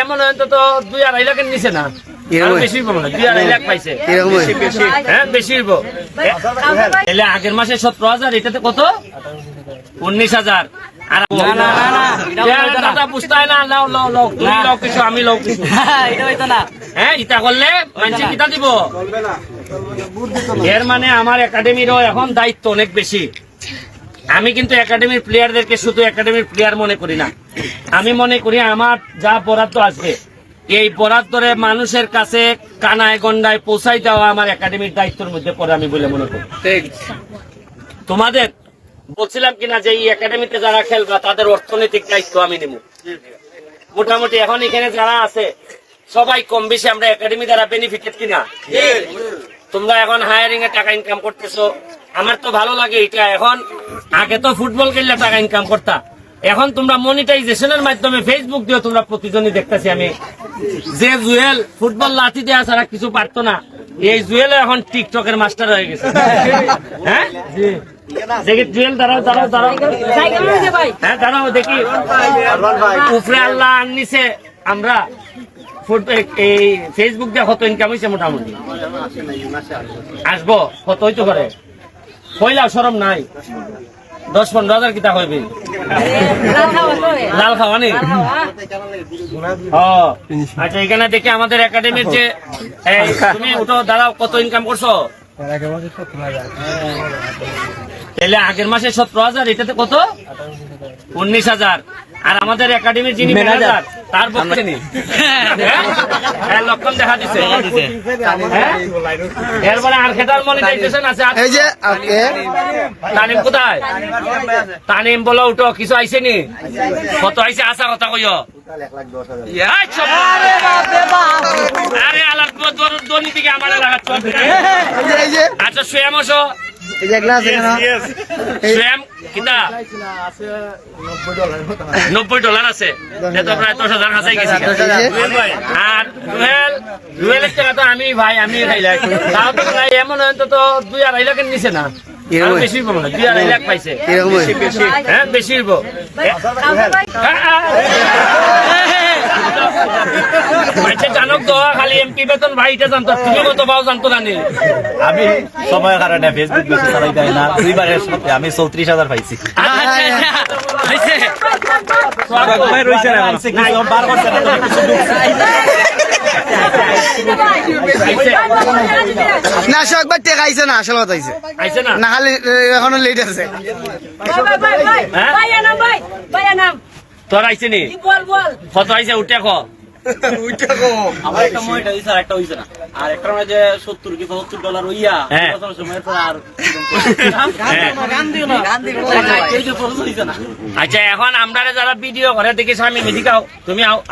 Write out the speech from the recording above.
এমন অন্তত দুই আড়াই লাখের নিচে না। হয়? আগের মাসে সতেরো হাজার এটাতে কত? উনিশ হাজার। আমি লাও হ্যাঁ ইটা করলে মানুষ কিতা দিব? এর মানে আমার একাডেমিরও এখন দায়িত্ব অনেক বেশি। আমি কিন্তু একাডেমির প্লেয়ারদেরকে শুধু একাডেমির প্লেয়ার মনে করি না। আমি মনে করি আমার যা বরাদ্দ আছে এই বরাদ্দরে মানুষের কাছে কানায় গন্ডায় পৌঁছাই দেওয়া আমার একাডেমির দায়িত্বের মধ্যে পড়ে আমি বলে মনে করি। তোমাদের বলছিলাম কিনা যে এই একাডেমিতে যারা খেলবা তাদের অর্থনৈতিক দায়িত্ব আমি নেব। মোটামুটি এখন এখানে যারা আছে সবাই কম বেশি আমরা একাডেমি দ্বারা বেনিফিটেড কিনা? তোমরা এখন হায়ারিং এ টাকা ইনকাম করতেছো। আমার তো ভালো লাগে এটা। এখন আগে তো ফুটবল খেললে টাকা ইনকাম করতা। এখন তোমরা মনিটাইজেশনের মাধ্যমে ফেসবুক দিয়ে তোমরা প্রতিজনই দেখতেছি আমি। যে জুয়েল ফুটবল লাঠি দেওয়া ছাড়া কিছু পারতো না, এই জুয়েল এখন টিকটকের মাস্টার হয়ে গেছে। হ্যাঁ? হ্যাঁ আমরা। এই ফেসবুক কত ইনকাম হয়েছে মোটামুটি? আসব, কত হইতে পারে? কইলা সরম নাই। দশ পনেরো হাজার কিতা হইবে? লাল খাওয়া নেই আচ্ছা এখানে দেখি আমাদের একাডেমির যে তুমি উঠো দাঁড়াও কত ইনকাম করছ? তাহলে আগের মাসে সতেরো হাজার এটাতে কত? উনিশ হাজার। আর আমাদের একাডেমির যিনি ম্যানেজার তার পক্ষে নেই হ্যাঁ? লক্ষণ দেখা দিছে। হ্যাঁ? এরপরে আর খেটার মনিটাইজেশন আছে এই যে তানিম কোথায়? তানিম বলো উঠো কিছু আইছে নি? কত আইছে? আসা কথা কইও। আরে আলার দনি থেকে আমার লাগাচ্ছ। এই যে এই যে আছে। ডলার তো প্রায় রুয়েল রুয়েল টাকা তো আমি ভাই আমি খাইলাই তাও তো প্রায় এমন অন্তত দুই আড়াই লাখের নিচে না। এরকম আরও? বেশি দুই আড়াই লাখ পাইছে। হয়? বেশি হইব আচ্ছা জানক তো খালি এমপি বেতন ভাই এটা জানতো। তুমি কত পাও জানতো না আমি সময়ের কারণে ফেসবুক বেশি চালাই না। দুইবারের সাথে আমি চৌত্রিশ হাজার পাইছি। না একবার টেকা আইছে আসল কথা আইছে। খালি এখনও লেট আছে? তোর আইছে নি? কত আইছে উঠে খ আমার একটা আর একটা হইছে না। আর একটা সত্তর কি সত্তর ডলার হইয়া হ্যাঁ। পর আর হ্যাঁ। না আচ্ছা এখন আমরা যারা ভিডিও ঘরে দেখিস আমি মেদিকাও তুমি আও।